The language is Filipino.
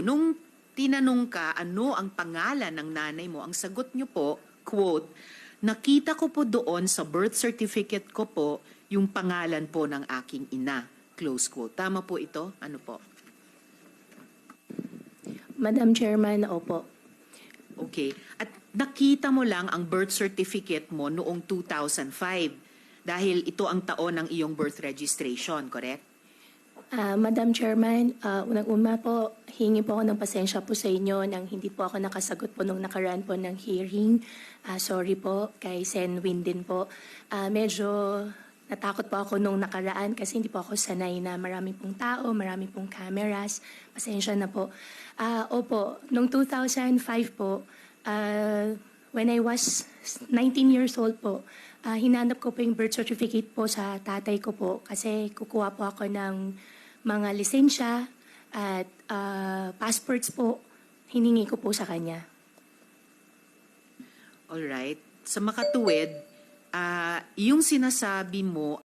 you, nung tinanong ka ano ang pangalan ng nanay mo, ang sagot niyo po, quote, nakita ko po doon sa birth certificate ko po yung pangalan po ng aking ina. Close quote. Tama po ito? Ano po? Madam Chairman, opo. Okay. At nakita mo lang ang birth certificate mo noong 2005 dahil ito ang taon ng iyong birth registration, correct? Ah, Madam Chairman, uh, unang-una po, hingi po ako ng pasensya po sa inyo nang hindi po ako nakasagot po nung nakaraan po ng hearing. Ah, sorry po kay Sen Win din po. Ah, medyo natakot po ako nung nakaraan kasi hindi po ako sanay na marami pong tao, marami pong cameras. Pasensya na po. Ah, opo, nung 2005 po, ah, when I was 19 years old po, ah, hinanap ko po yung birth certificate po sa tatay ko po kasi kukuha po ako ng mga lisensya at ah, passports po, hiningi ko po sa kanya. Alright. Sa makatuwid, ah, yung sinasabi mo